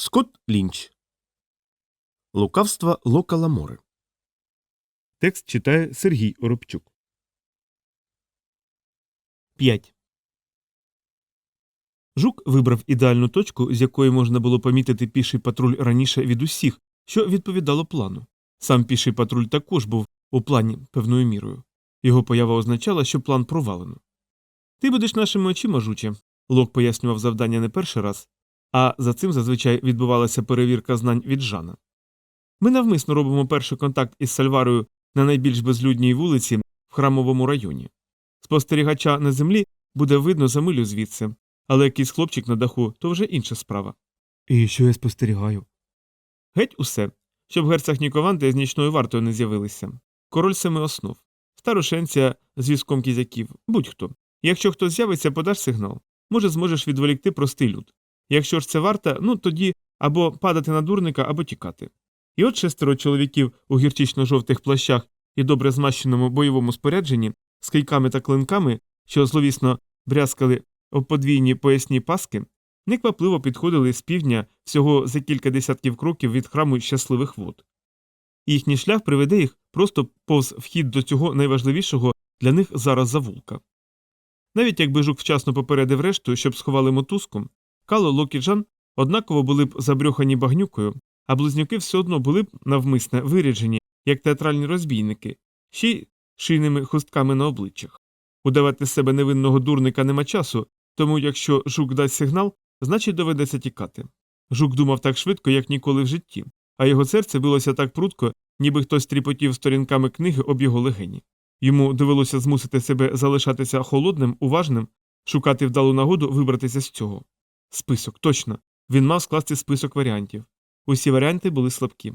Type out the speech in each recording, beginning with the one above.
Скотт Лінч. Лукавство Лока Ламори. Текст читає Сергій Оробчук. 5. Жук вибрав ідеальну точку, з якої можна було помітити піший патруль раніше від усіх, що відповідало плану. Сам піший патруль також був у плані певною мірою. Його поява означала, що план провалено. Ти будеш нашими очима, жуче. Лок пояснював завдання не перший раз, а за цим зазвичай відбувалася перевірка знань від Жана. Ми навмисно робимо перший контакт із Сальварою на найбільш безлюдній вулиці в храмовому районі. Спостерігача на землі буде видно за милю звідси, але якийсь хлопчик на даху то вже інша справа. І що я спостерігаю? Геть усе, щоб герцог Нікованти з нічною вартою не з'явилися. Король семи основ, старошенця з візком кізяків, будь-хто. Якщо хтось з'явиться, подаш сигнал. Може, зможеш відволікти простий люд. Якщо ж це варта, ну тоді або падати на дурника, або тікати. І от шестеро чоловіків у гірчично-жовтих плащах і добре змащеному бойовому спорядженні з кийками та клинками, що зловісно брязкали об подвійні поясні паски, неквапливо підходили з півдня всього за кілька десятків кроків від храму щасливих вод. Їхній шлях приведе їх просто повз вхід до цього найважливішого для них зараз завулка. Навіть якби жук вчасно попередив решту, щоб сховали мотузку, Кало Лок і Жан однаково були б забрюхані багнюкою, а близнюки все одно були б навмисне виряджені, як театральні розбійники, ще й шийними хустками на обличчях. Удавати з себе невинного дурника нема часу, тому якщо жук дасть сигнал, значить доведеться тікати. Жук думав так швидко, як ніколи в житті, а його серце билося так прудко, ніби хтось тріпотів сторінками книги об його легені. Йому довелося змусити себе залишатися холодним, уважним, шукати вдалу нагоду вибратися з цього. Список, точно. Він мав скласти список варіантів. Усі варіанти були слабкі.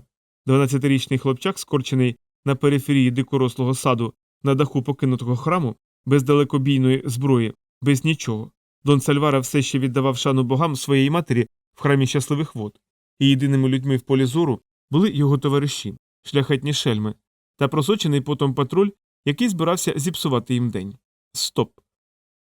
12-річний хлопчак, скорчений на периферії дикорослого саду на даху покинутого храму, без далекобійної зброї, без нічого. Дон Сальвара все ще віддавав шану богам своєї матері в храмі щасливих вод, і єдиними людьми в полі зору були його товариші, шляхетні шельми, та просочений потом патруль, який збирався зіпсувати їм день. Стоп.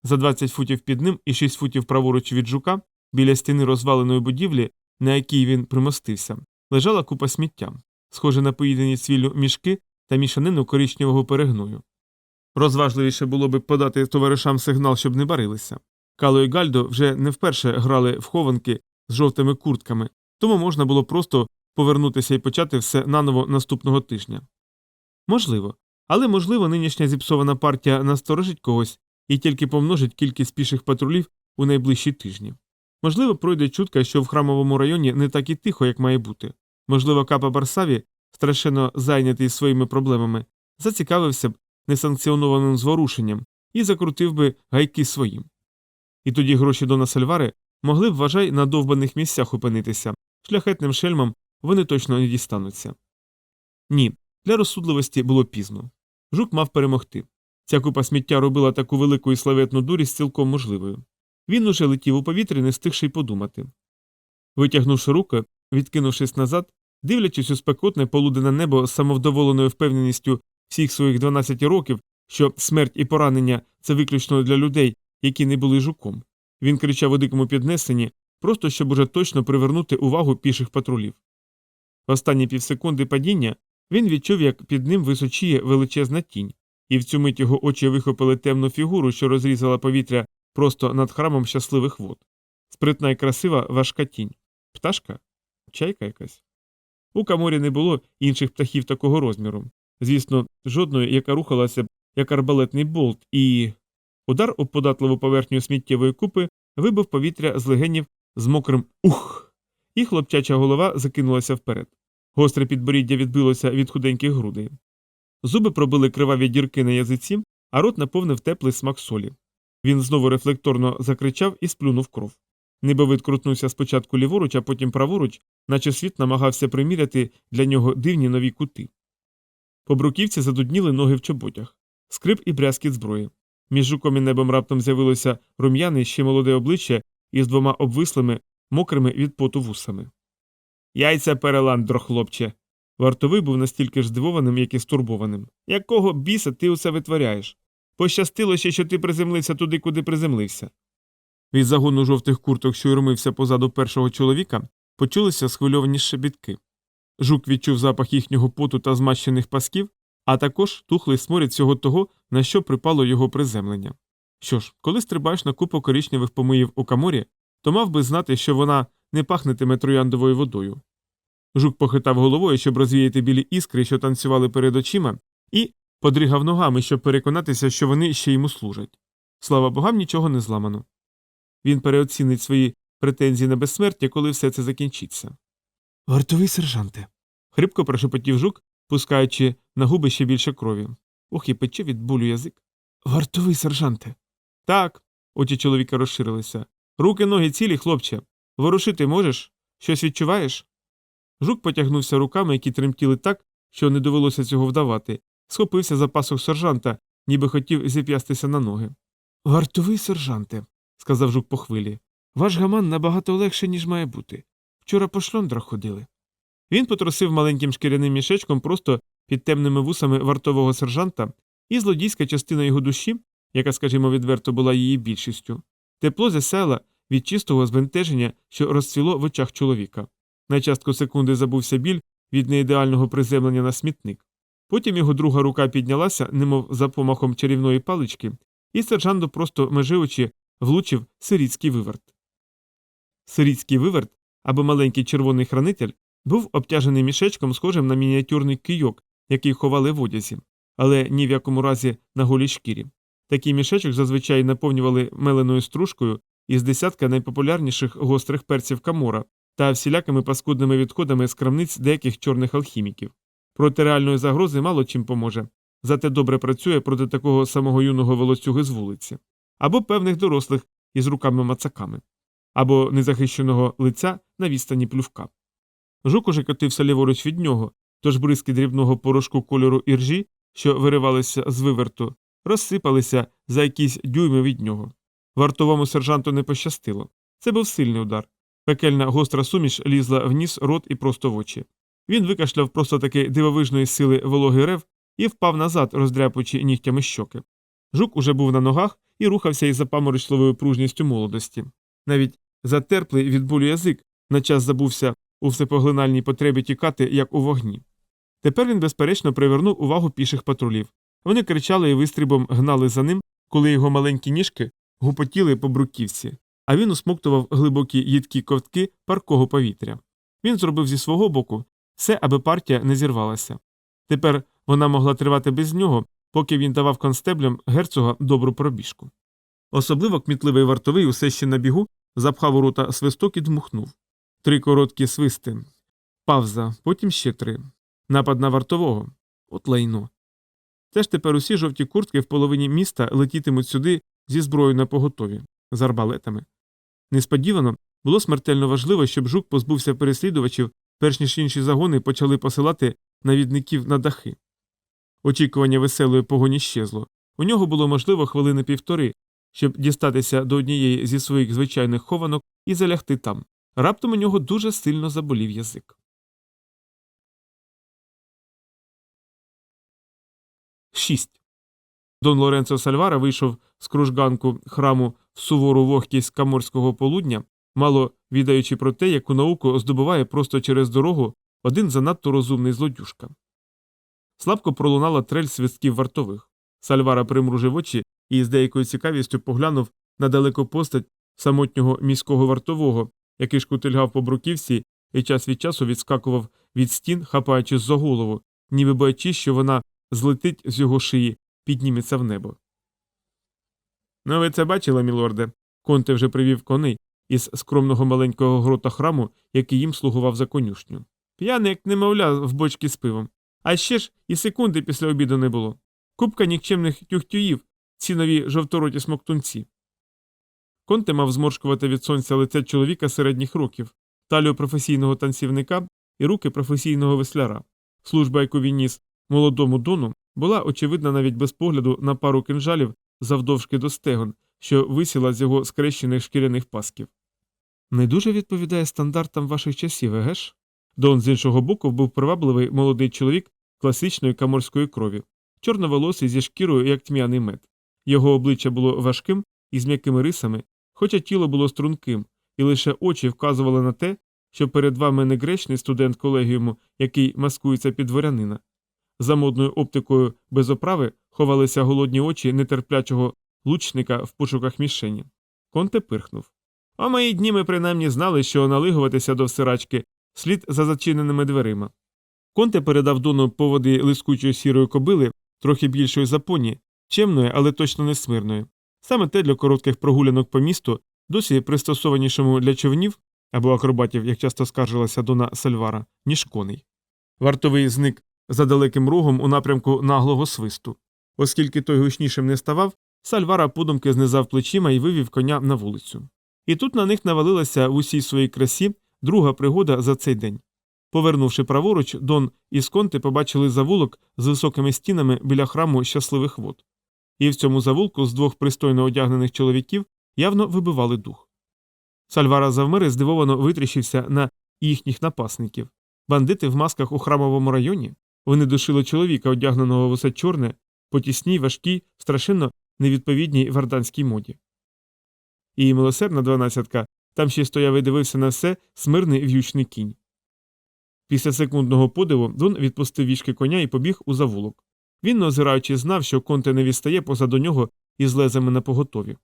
За 20 футів під ним і 6 футів праворуч від жука, біля стіни розваленої будівлі, на якій він примостився, лежала купа сміття, схоже на поїдені цвіллю мішки та мішанину коричневого перегною. Розважливіше було би подати товаришам сигнал, щоб не барилися. Кало і Гальдо вже не вперше грали в хованки з жовтими куртками, тому можна було просто повернутися і почати все наново наступного тижня. Можливо, але можливо нинішня зіпсована партія насторожить когось і тільки помножить кількість піших патрулів у найближчі тижні. Можливо, пройде чутка, що в храмовому районі не так і тихо, як має бути. Можливо, капа Барсаві, страшенно зайнятий своїми проблемами, зацікавився б несанкціонованим зворушенням і закрутив би гайки своїм. І тоді гроші Дона Сальвари могли б, вважай, на довбаних місцях опинитися, шляхетним шельмам вони точно не дістануться. Ні, для розсудливості було пізно. Жук мав перемогти. Ця купа сміття робила таку велику і славетну дурість цілком можливою. Він уже летів у повітрі, не встигши й подумати. Витягнувши руки, відкинувшись назад, дивлячись у спекотне полудене небо з самовдоволеною впевненістю всіх своїх 12 років, що смерть і поранення це виключно для людей, які не були жуком. Він кричав у дикому піднесенні, просто щоб уже точно привернути увагу піших патрулів. В останні півсекунди падіння він відчув, як під ним височіє величезна тінь, і в цю мить його очі вихопили темну фігуру, що розрізала повітря просто над храмом щасливих вод. Спритна і красива важка тінь. Пташка? Чайка якась. У каморі не було інших птахів такого розміру. Звісно, жодної, яка рухалася б як арбалетний болт, і. Удар об податливу поверхню сміттєвої купи вибив повітря з легенів з мокрим ух. І хлопчача голова закинулася вперед. Гостре підборіддя відбилося від худеньких грудей. Зуби пробили криваві дірки на язиці, а рот наповнив теплий смак солі. Він знову рефлекторно закричав і сплюнув кров. Небовид крутнувся спочатку ліворуч, а потім праворуч, наче світ намагався приміряти для нього дивні нові кути. По бруківці задудніли ноги в чоботях, скрип і брязкіт зброї. Між жуком і небом раптом з'явилося рум'яне ще молоде обличчя із двома обвислими, мокрими від поту вусами. Яйця переландро, хлопче. Вартовий був настільки ж здивованим, як і стурбованим. Якого біса ти усе витворяєш? Пощастило ще, що ти приземлився туди, куди приземлився. Від загону жовтих курток, що юрмився позаду першого чоловіка, почулися схвильовані шебітки. Жук відчув запах їхнього поту та змащених пасків, а також тухлий сморід всього того, на що припало його приземлення. Що ж, коли стрибаєш на купу коричневих помиїв у каморі, то мав би знати, що вона не пахнетиме трояндовою водою. Жук похитав головою, щоб розвіяти білі іскри, що танцювали перед очима, і подригав ногами, щоб переконатися, що вони ще йому служать. Слава богам, нічого не зламано. Він переоцінить свої претензії на безсмертя, коли все це закінчиться. Вартовий сержанте. хрипко прошепотів жук, пускаючи на губи ще більше крові. Ох, і пече від болю язик. Вартовий сержанте. Так. Очі чоловіка розширилися. Руки, ноги цілі, хлопче. Ворушити можеш? Щось відчуваєш? Жук потягнувся руками, які тремтіли так, що не довелося цього вдавати, схопився за пасок сержанта, ніби хотів зіп'ястися на ноги. Вартовий сержанте, сказав жук по хвилі. Ваш гаман набагато легше, ніж має бути. Вчора по шльондрах ходили. Він потросив маленьким шкіряним мішечком просто під темними вусами вартового сержанта, і злодійська частина його душі, яка, скажімо, відверто була її більшістю, тепло засяяла від чистого збентеження, що розцвіло в очах чоловіка. На частку секунди забувся біль від неідеального приземлення на смітник. Потім його друга рука піднялася, немов за помахом чарівної палички, і сержанту просто межи влучив сирітський виверт. Сирітський виверт або маленький червоний хранитель був обтяжений мішечком, схожим на мініатюрний кийок, який ховали в одязі, але ні в якому разі на голій шкірі. Такий мішечок зазвичай наповнювали меленою стружкою із десятка найпопулярніших гострих перців камора та всілякими паскудними відходами з крамниць деяких чорних алхіміків. Проти реальної загрози мало чим поможе, зате добре працює проти такого самого юного волоцюги з вулиці, або певних дорослих із руками мацаками, або незахищеного лиця на відстані плювка. Жук уже котився ліворуч від нього, тож бризки дрібного порошку кольору іржі, що виривалися з виверту, розсипалися за якісь дюйми від нього. Вартовому сержанту не пощастило. Це був сильний удар. Пекельна гостра суміш лізла в ніс, рот і просто в очі. Він викашляв просто таки дивовижної сили вологий рев і впав назад, роздряпуючи нігтями щоки. Жук уже був на ногах і рухався із запаморочливою пружністю молодості. Навіть затерплий від болю язик на час забувся у всепоглинальній потребі тікати, як у вогні. Тепер він, безперечно, привернув увагу піших патрулів. Вони кричали і вистрібом гнали за ним, коли його маленькі ніжки гупотіли по бруківці, а він усмоктував глибокі їдкі ковтки паркого повітря. Він зробив зі свого боку все, аби партія не зірвалася. Тепер вона могла тривати без нього, поки він давав констеблям герцога добру пробіжку. Особливо кмітливий вартовий усе ще на бігу запхав у рота свисток і дмухнув. Три короткі свисти. Павза, потім ще три. Напад на вартового. От лайно. Теж тепер усі жовті куртки в половині міста летітимуть сюди зі зброєю на поготові, з арбалетами. Несподівано було смертельно важливо, щоб жук позбувся переслідувачів, перш ніж інші загони почали посилати навідників на дахи. Очікування веселої погоні щезло. У нього було можливо хвилини півтори, щоб дістатися до однієї зі своїх звичайних хованок і залягти там. Раптом у нього дуже сильно заболів язик. 6. Дон Лоренцо Сальвара вийшов з кружганку храму в сувору вогкість каморського полудня, мало відаючи про те, яку науку здобуває просто через дорогу один занадто розумний злодюшка. Слабко пролунала трель свистків вартових. Сальвара примружив очі і з деякою цікавістю поглянув на далеку постать самотнього міського вартового, який шкутильгав по бруківці і час від часу відскакував від стін, хапаючись за голову, ніби боячись, що вона злетить з його шиї, підніметься в небо. Ну, ви це бачили, мілорде? Конте вже привів коней із скромного маленького грота храму, який їм слугував за конюшню. П'яний, як немовля, в бочки з пивом. А ще ж і секунди після обіду не було. Купка нікчемних тюхтюїв, ці нові жовтороті смоктунці. Конте мав зморшкувати від сонця лице чоловіка середніх років, талію професійного танцівника і руки професійного весляра. Служба, яку він ніс молодому дону, була очевидна навіть без погляду на пару кинжалів завдовжки до стегон, що висіла з його скрещених шкіряних пасків. Не дуже відповідає стандартам ваших часів, еге ж? Дон з іншого боку був привабливий молодий чоловік класичної каморської крові, чорноволосий зі шкірою, як тьмяний мед. Його обличчя було важким і з м'якими рисами, хоча тіло було струнким, і лише очі вказували на те, що перед вами не гречний студент колегіуму, який маскується під дворянина. За модною оптикою без оправи ховалися голодні очі нетерплячого лучника в пошуках мішені. Конте пирхнув. А мої дні ми принаймні знали, що налигуватися до всирачки слід за зачиненими дверима. Конте передав дону поводи лискучої сірої кобили, трохи більшої за поні, чемної, але точно не смирної. Саме те для коротких прогулянок по місту, досі пристосованішому для човнів або акробатів, як часто скаржилася Дона Сальвара, ніж коней. Вартовий зник за далеким рогом у напрямку наглого свисту. Оскільки той гучнішим не ставав, Сальвара подумки знизав плечима і вивів коня на вулицю. І тут на них навалилася в усій своїй красі друга пригода за цей день. Повернувши праворуч, Дон і Сконти побачили завулок з високими стінами біля храму щасливих вод. І в цьому завулку з двох пристойно одягнених чоловіків явно вибивали дух. Сальвара завмер і здивовано витріщився на їхніх напасників. Бандити в масках у храмовому районі. Вони душили чоловіка, одягненого в усе чорне, по тісній, важкій, страшенно невідповідній варданській моді. І милосердна дванадцятка там ще стояв і дивився на все смирний в'ючний кінь. Після секундного подиву Дон відпустив вішки коня і побіг у завулок. Він, не озираючи, знав, що конте не відстає позаду нього із лезами на поготові.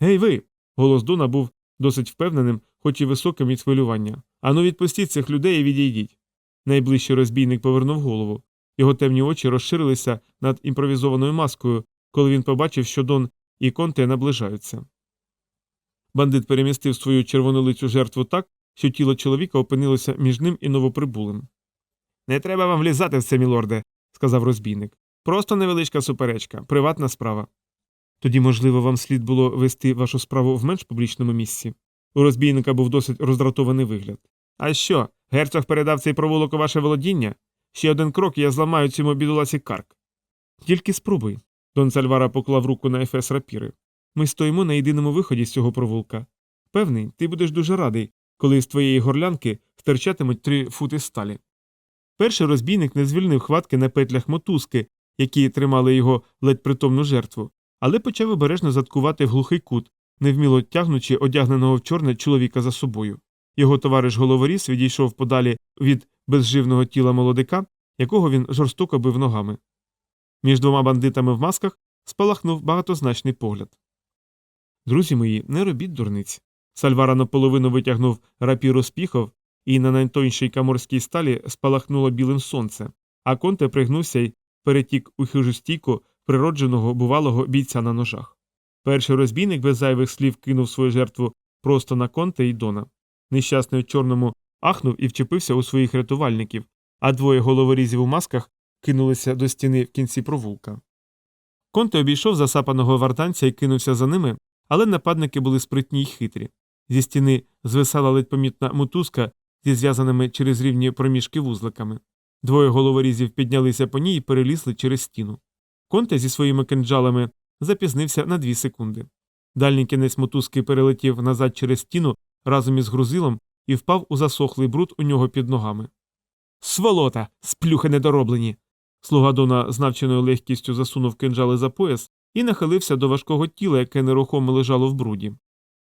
Гей ви. Голос Дона був досить впевненим, хоч і високим від хвилювання. Ану, відпустіть цих людей і відійдіть. Найближчий розбійник повернув голову. Його темні очі розширилися над імпровізованою маскою, коли він побачив, що Дон і Конте наближаються. Бандит перемістив свою червонолицю жертву так, що тіло чоловіка опинилося між ним і новоприбулим. Не треба вам влізати в це, мілорде, сказав розбійник. Просто невеличка суперечка, приватна справа. Тоді, можливо, вам слід було вести вашу справу в менш публічному місці. У розбійника був досить роздратований вигляд. А що, герцог передав цей провулок у ваше володіння? Ще один крок, і я зламаю цьому бідоласі карк. Тільки спробуй. Дон Сальвара поклав руку на ефес рапіри. Ми стоїмо на єдиному виході з цього провулка. Певний, ти будеш дуже радий, коли з твоєї горлянки стирчатимуть три фути сталі. Перший розбійник не звільнив хватки на петлях мотузки, які тримали його ледь притомну жертву, але почав обережно заткувати в глухий кут, невміло тягнучи одягненого в чорне чоловіка за собою. Його товариш головоріз відійшов подалі від безживного тіла молодика, якого він жорстоко бив ногами. Між двома бандитами в масках спалахнув багатозначний погляд. Друзі мої, не робіть дурниць. Сальвара наполовину витягнув рапіру з піхов, і на найтоншій каморській сталі спалахнуло білим сонце, а конте пригнувся й перетік у хижу стійку природженого бувалого бійця на ножах. Перший розбійник без зайвих слів кинув свою жертву просто на конте і дона. Нещасний у чорному ахнув і вчепився у своїх рятувальників, а двоє головорізів у масках кинулися до стіни в кінці провулка. Конте обійшов засапаного вартанця і кинувся за ними, але нападники були спритні й хитрі. Зі стіни звисала ледь помітна мотузка зі зв'язаними через рівні проміжки вузликами. Двоє головорізів піднялися по ній і перелізли через стіну. Конте зі своїми кинджалами запізнився на дві секунди. Дальній кінець мотузки перелетів назад через стіну разом із грузилом і впав у засохлий бруд у нього під ногами. Сволота, сплюхи недороблені. Слуга Дона з навченою легкістю засунув кинджали за пояс і нахилився до важкого тіла, яке нерухомо лежало в бруді.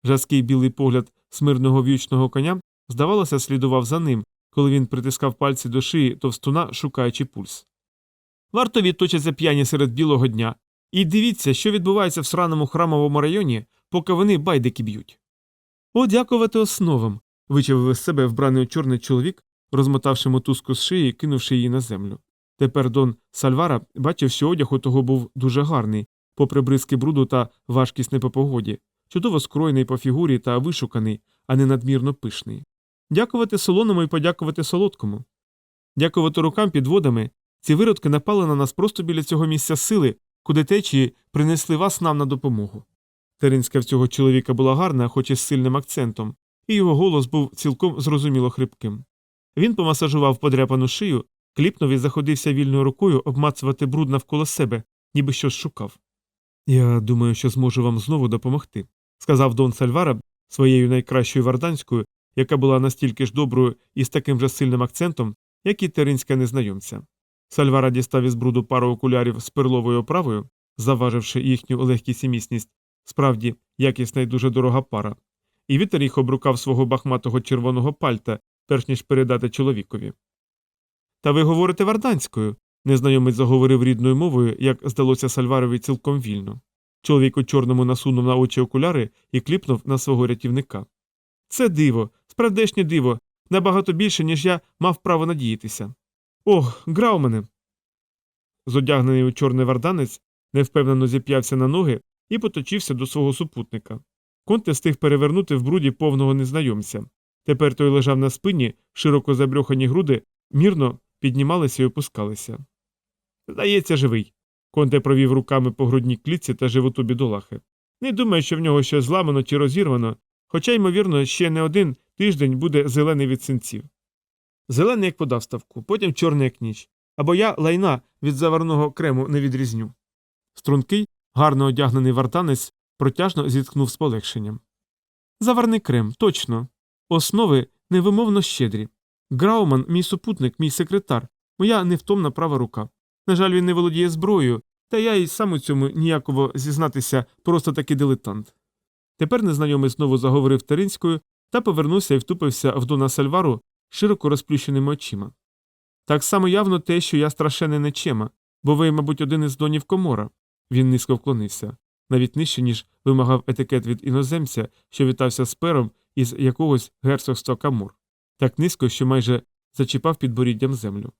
Жазкий білий погляд смирного в'ючного коня, здавалося, слідував за ним, коли він притискав пальці до шиї товстуна, шукаючи пульс. Вартові точаться п'яні серед білого дня, і дивіться, що відбувається в сраному храмовому районі, поки вони байдики б'ють. О, дякувати основам. вичавив із себе вбраний у чорний чоловік, розмотавши мотузку з шиї і кинувши її на землю. Тепер Дон Сальвара бачив, що одяг у того був дуже гарний, попри бризки бруду та важкість не по погоді, чудово скроєний по фігурі та вишуканий, а не надмірно пишний. Дякувати солоному і подякувати солодкому. Дякувати рукам під водами, ці виродки напали на нас просто біля цього місця сили, куди течії принесли вас нам на допомогу. Теринська в цього чоловіка була гарна, хоч і з сильним акцентом, і його голос був цілком зрозуміло хрипким. Він помасажував подряпану шию, кліпнув і заходився вільною рукою обмацувати бруд навколо себе, ніби щось шукав. Я думаю, що зможу вам знову допомогти, сказав Дон Сальвара своєю найкращою варданською, яка була настільки ж доброю і з таким же сильним акцентом, як і теринська незнайомця. Сальвара дістав із бруду пару окулярів з перловою оправою, заваживши їхню легкість і міцність, справді якісна й дуже дорога пара, і вітер їх обрукав свого бахматого червоного пальта, перш ніж передати чоловікові. Та ви говорите варданською, незнайомець заговорив рідною мовою, як здалося Сальварові цілком вільно. Чоловік у чорному насунув на очі окуляри і кліпнув на свого рятівника. Це диво, справдешнє диво, набагато більше, ніж я мав право надіятися. Ох, Граумене. Зодягнений у чорний варданець невпевнено зіп'явся на ноги і поточився до свого супутника. Конте встиг перевернути в бруді повного незнайомця. Тепер той лежав на спині, широко забрьохані груди, мірно піднімалися і опускалися. Здається, живий. Конте провів руками по грудній клітці та животу бідолахи. Не думаю, що в нього щось зламано чи розірвано, хоча, ймовірно, ще не один тиждень буде зелений від синців. Зелений як подавставку, потім чорний як ніч. Або я лайна від заварного крему не відрізню. Стрункий, гарно одягнений вартанець протяжно зіткнув з полегшенням. Заварний крем, точно. Основи невимовно щедрі. Грауман, мій супутник, мій секретар, моя невтомна права рука. На жаль, він не володіє зброєю, та я й сам у цьому ніяково зізнатися просто таки дилетант. Тепер незнайомий знову заговорив таринською та повернувся і втупився в Дона Сальвару широко розплющеними очима. Так само явно те, що я страшенний нечема, бо ви, мабуть, один із донів комора. Він низько вклонився, навіть нижче, ніж вимагав етикет від іноземця, що вітався з пером із якогось герцогства Камур, так низько, що майже зачіпав підборіддям землю.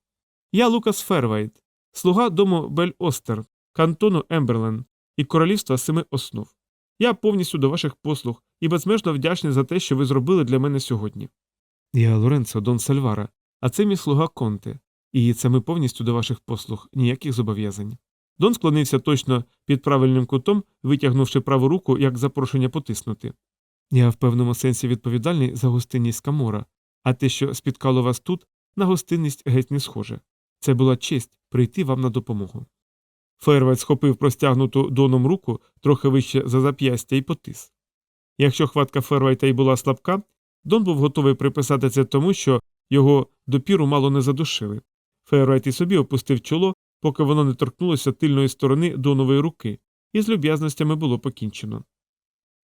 Я Лукас Фервайт, слуга дому Бель Остер, кантону Емберлен і королівства семи основ. Я повністю до ваших послуг і безмежно вдячний за те, що ви зробили для мене сьогодні. Я Лоренцо Дон Сальвара, а це мій слуга Конте, і це ми повністю до ваших послуг, ніяких зобов'язань. Дон склонився точно під правильним кутом, витягнувши праву руку як запрошення потиснути. Я в певному сенсі відповідальний за гостинність Камора, а те, що спіткало вас тут, на гостинність геть не схоже. Це була честь прийти вам на допомогу. Фейервайт схопив простягнуту доном руку трохи вище за зап'ястя і потис. Якщо хватка Фервайта й була слабка, Дон був готовий приписати це тому, що його допіру мало не задушили. Фейервайт і собі опустив чоло, поки воно не торкнулося тильної сторони донової руки, і з люб'язностями було покінчено.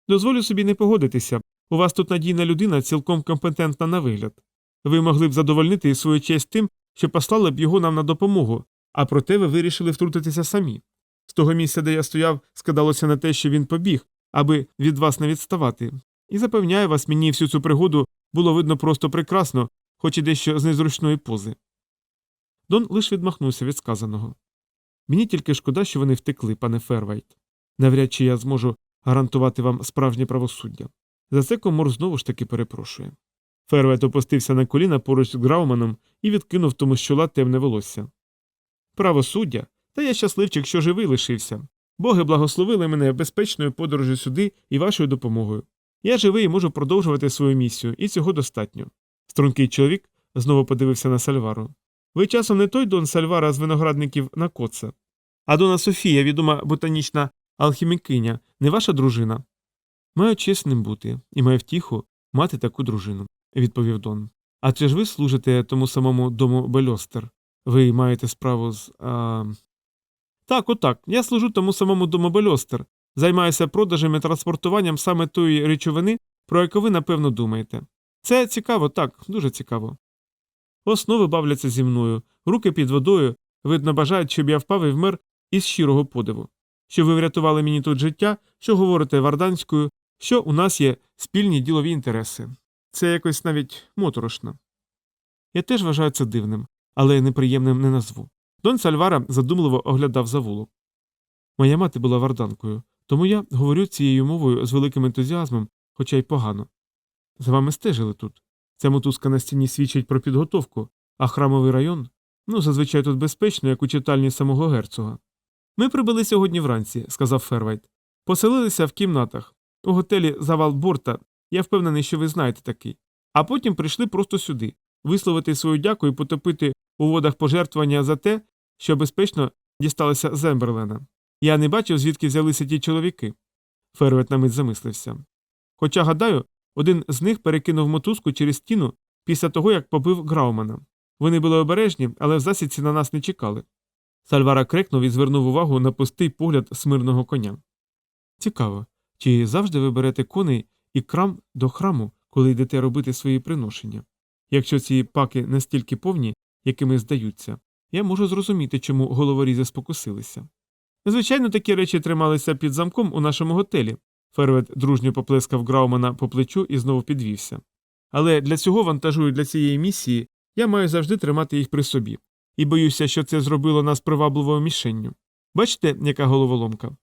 Дозволю собі не погодитися. У вас тут надійна людина, цілком компетентна на вигляд. Ви могли б задовольнити свою честь тим, що послали б його нам на допомогу, а проте ви вирішили втрутитися самі. З того місця, де я стояв, скидалося на те, що він побіг, аби від вас не відставати. І запевняю вас, мені всю цю пригоду було видно просто прекрасно, хоч і дещо з незручної пози. Дон лише відмахнувся від сказаного. Мені тільки шкода, що вони втекли, пане Фервайт. Навряд чи я зможу гарантувати вам справжнє правосуддя. За це комор знову ж таки перепрошує. Фервайт опустився на коліна поруч з Грауманом і відкинув тому з чола темне волосся. Правосуддя? Та я щасливчик, що живий лишився. Боги благословили мене безпечною подорожю сюди і вашою допомогою. Я живий і можу продовжувати свою місію, і цього достатньо. Стрункий чоловік знову подивився на Сальвару. Ви часом не той Дон Сальвара з виноградників на коца. А Дона Софія, відома ботанічна алхімікиня, не ваша дружина? Маю честь ним бути, і маю втіху мати таку дружину, відповів Дон. А чи ж ви служите тому самому дому Бельостер? Ви маєте справу з. А... Так, отак. Я служу тому самому дому Бельостер. Займаюся продажем і транспортуванням саме тої речовини, про яку ви напевно думаєте. Це цікаво, так, дуже цікаво. Основи бавляться зі мною, руки під водою, видно, бажають, щоб я впав і вмер із щирого подиву. Що ви врятували мені тут життя, що говорите варданською, що у нас є спільні ділові інтереси. Це якось навіть моторошно. Я теж вважаю це дивним, але неприємним не назву. Дон Сальвара задумливо оглядав завулок. Моя мати була варданкою, тому я говорю цією мовою з великим ентузіазмом, хоча й погано. За вами стежили тут. Ця мотузка на стіні свідчить про підготовку, а храмовий район ну, зазвичай тут безпечно, як у читальні самого герцога. Ми прибули сьогодні вранці, сказав Фервайт. Поселилися в кімнатах. У готелі завал борта, я впевнений, що ви знаєте такий. А потім прийшли просто сюди, висловити свою дяку і потопити у водах пожертвування за те, що безпечно дісталося з Емберлена. Я не бачив, звідки взялися ті чоловіки. Фервет на мить замислився. Хоча, гадаю, один з них перекинув мотузку через стіну після того, як побив Граумана. Вони були обережні, але в засідці на нас не чекали. Сальвара крикнув і звернув увагу на пустий погляд смирного коня. Цікаво, чи завжди ви берете коней і крам до храму, коли йдете робити свої приношення? Якщо ці паки настільки повні, якими здаються, я можу зрозуміти, чому головорізи спокусилися. Звичайно, такі речі трималися під замком у нашому готелі. Фервет дружньо поплескав Граумана по плечу і знову підвівся. Але для цього вантажу і для цієї місії я маю завжди тримати їх при собі. І боюся, що це зробило нас привабливою мішенню. Бачите, яка головоломка?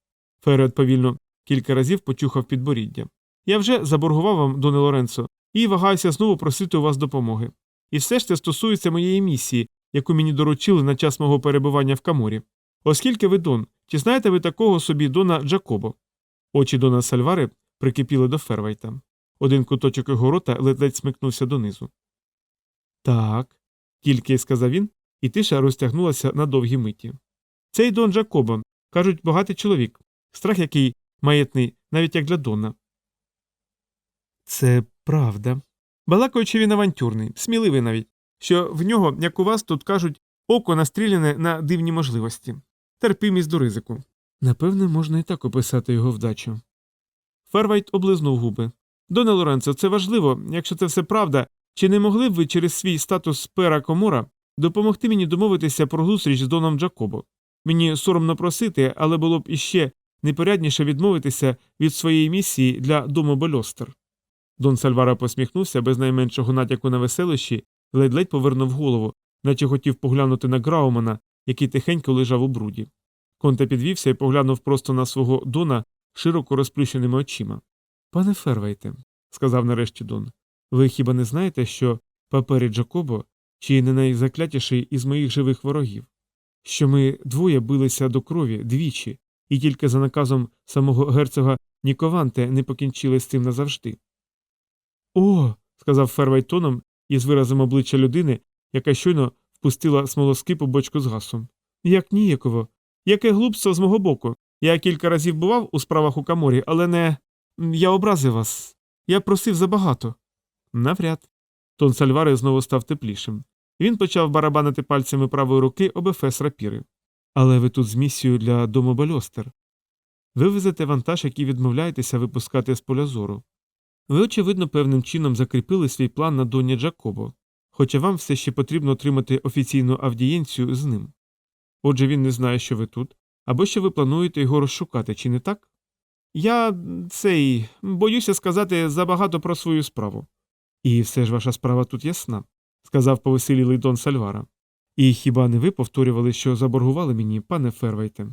Фервет повільно кілька разів почухав підборіддя. Я вже заборгував вам, Доне Лоренцо, і вагаюся знову просити у вас допомоги. І все ж це стосується моєї місії, яку мені доручили на час мого перебування в Каморі. Оскільки ви Дон, чи знаєте ви такого собі Дона Джакобо? Очі Дона Сальвари прикипіли до Фервайта. Один куточок його рота ледь смикнувся донизу. Так, тільки сказав він, і тиша розтягнулася на довгі миті. Цей Дон Джакобо, кажуть, багатий чоловік, страх який маєтний, навіть як для Дона. Це правда. Балакаючи він авантюрний, сміливий навіть, що в нього, як у вас тут кажуть, око настріляне на дивні можливості, терпімість до ризику. Напевне, можна і так описати його вдачу. Фервайт облизнув губи. Доне Лоренцо, це важливо, якщо це все правда, чи не могли б ви через свій статус пера комора допомогти мені домовитися про зустріч з Доном Джакобо? Мені соромно просити, але було б іще непорядніше відмовитися від своєї місії для дому Больостер. Дон Сальвара посміхнувся без найменшого натяку на веселощі, ледь-ледь повернув голову, наче хотів поглянути на Граумана, який тихенько лежав у бруді. Конте підвівся і поглянув просто на свого Дона широко розплющеними очима. Пане Фервейте, сказав нарешті Дон, ви хіба не знаєте, що папері Джакобо чи не найзаклятіший із моїх живих ворогів? Що ми двоє билися до крові двічі, і тільки за наказом самого герцога Нікованте не покінчили з цим назавжди. О. сказав Фервей тоном і з виразом обличчя людини, яка щойно впустила смолоскипу бочку з гасом. Як ніяково. Яке глупство з мого боку. Я кілька разів бував у справах у каморі, але не. Я образив вас. Я просив забагато. Навряд. Тон Сальвари знову став теплішим. Він почав барабанити пальцями правої руки об ефес рапіри. Але ви тут з місією для дому Бальостер. Ви везете вантаж, який відмовляєтеся випускати з поля зору. Ви, очевидно, певним чином закріпили свій план на доні Джакобо, хоча вам все ще потрібно отримати офіційну авдієнцію з ним. Отже, він не знає, що ви тут, або що ви плануєте його розшукати, чи не так? Я цей боюся сказати забагато про свою справу. І все ж ваша справа тут ясна, сказав повеселілий Дон Сальвара. І хіба не ви повторювали, що заборгували мені, пане Фервейте?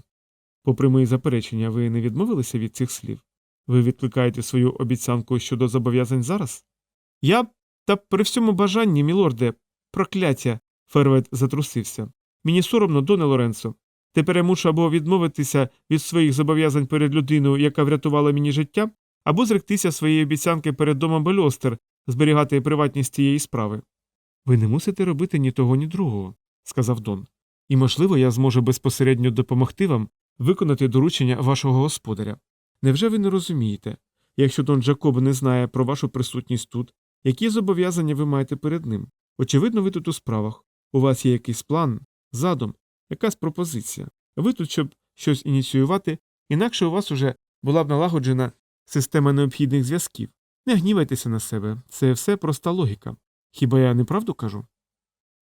Попри мої заперечення, ви не відмовилися від цих слів? Ви відкликаєте свою обіцянку щодо зобов'язань зараз? Я та при всьому бажанні, мілорде, прокляття. Фервет затрусився. Мені соромно, Доне Лоренцо. Тепер я мушу або відмовитися від своїх зобов'язань перед людиною, яка врятувала мені життя, або зректися своєї обіцянки перед домом Бельостер, зберігати приватність цієї справи. Ви не мусите робити ні того, ні другого, сказав Дон. І, можливо, я зможу безпосередньо допомогти вам виконати доручення вашого господаря. Невже ви не розумієте? Якщо Дон Джакоб не знає про вашу присутність тут, які зобов'язання ви маєте перед ним? Очевидно, ви тут у справах. У вас є якийсь план, задум, якась пропозиція. Ви тут, щоб щось ініціювати, інакше у вас уже була б налагоджена система необхідних зв'язків. Не гнівайтеся на себе, це все проста логіка. Хіба я неправду кажу?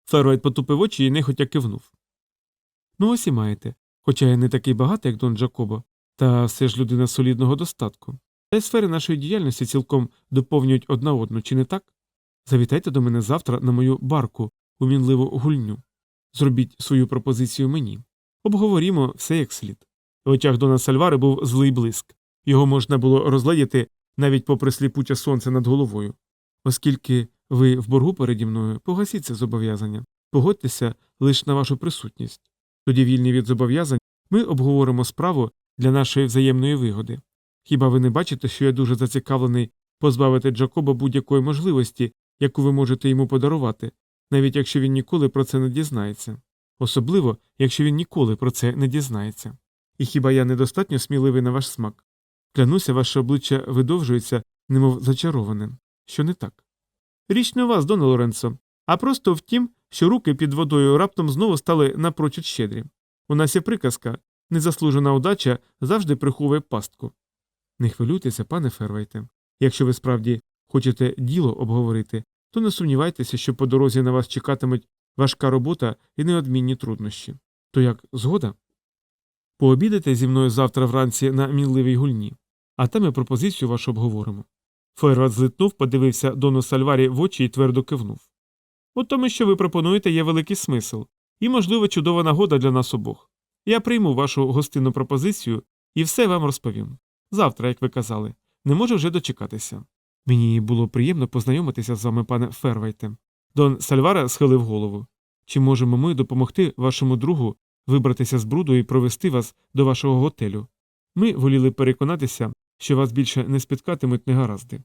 Феройд потупив очі і нехотя кивнув. Ну, ось і маєте. Хоча я не такий багатий, як Дон Джакобо, та все ж людина солідного достатку. Та й сфери нашої діяльності цілком доповнюють одна одну, чи не так? Завітайте до мене завтра на мою барку у мінливу гульню. Зробіть свою пропозицію мені. Обговорімо все як слід. В очах Дона Сальвари був злий блиск. Його можна було розгледіти навіть попри сліпуче сонце над головою. Оскільки ви в боргу переді мною, погасіть це зобов'язання, погодьтеся лише на вашу присутність. Тоді, вільні від зобов'язань, ми обговоримо справу для нашої взаємної вигоди. Хіба ви не бачите, що я дуже зацікавлений позбавити Джакоба будь-якої можливості, яку ви можете йому подарувати, навіть якщо він ніколи про це не дізнається, особливо, якщо він ніколи про це не дізнається. І хіба я недостатньо сміливий на ваш смак? Клянуся, ваше обличчя видовжується, немов зачароване. Що не так? Річ не у вас, Доне Лоренцо, а просто в тім, що руки під водою раптом знову стали напрочуд щедрі. У нас є приказка незаслужена удача завжди приховує пастку. Не хвилюйтеся, пане Фервейте. Якщо ви справді хочете діло обговорити, то не сумнівайтеся, що по дорозі на вас чекатимуть важка робота і неодмінні труднощі. То як згода? Пообідайте зі мною завтра вранці на мінливій гульні, а там і пропозицію вашу обговоримо. Фойрват злитнув, подивився Дону Сальварі в очі і твердо кивнув. От тому, що ви пропонуєте, є великий смисл, і, можливо, чудова нагода для нас обох. Я прийму вашу гостинну пропозицію і все вам розповім. Завтра, як ви казали, не можу вже дочекатися. Мені було приємно познайомитися з вами, пане Фервайте. Дон Сальвара схилив голову. Чи можемо ми допомогти вашому другу вибратися з бруду і провести вас до вашого готелю? Ми воліли переконатися, що вас більше не спіткатимуть негаразди.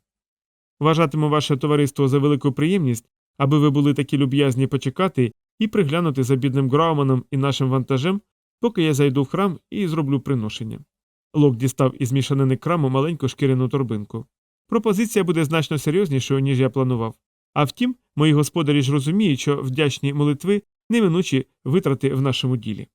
Вважатиму ваше товариство за велику приємність, аби ви були такі люб'язні почекати і приглянути за бідним Грауманом і нашим вантажем, поки я зайду в храм і зроблю приношення. Лок дістав із мішанини краму маленьку шкіряну торбинку. Пропозиція буде значно серйознішою, ніж я планував. А втім, мої господарі ж розуміють, що вдячні молитви неминучі витрати в нашому ділі.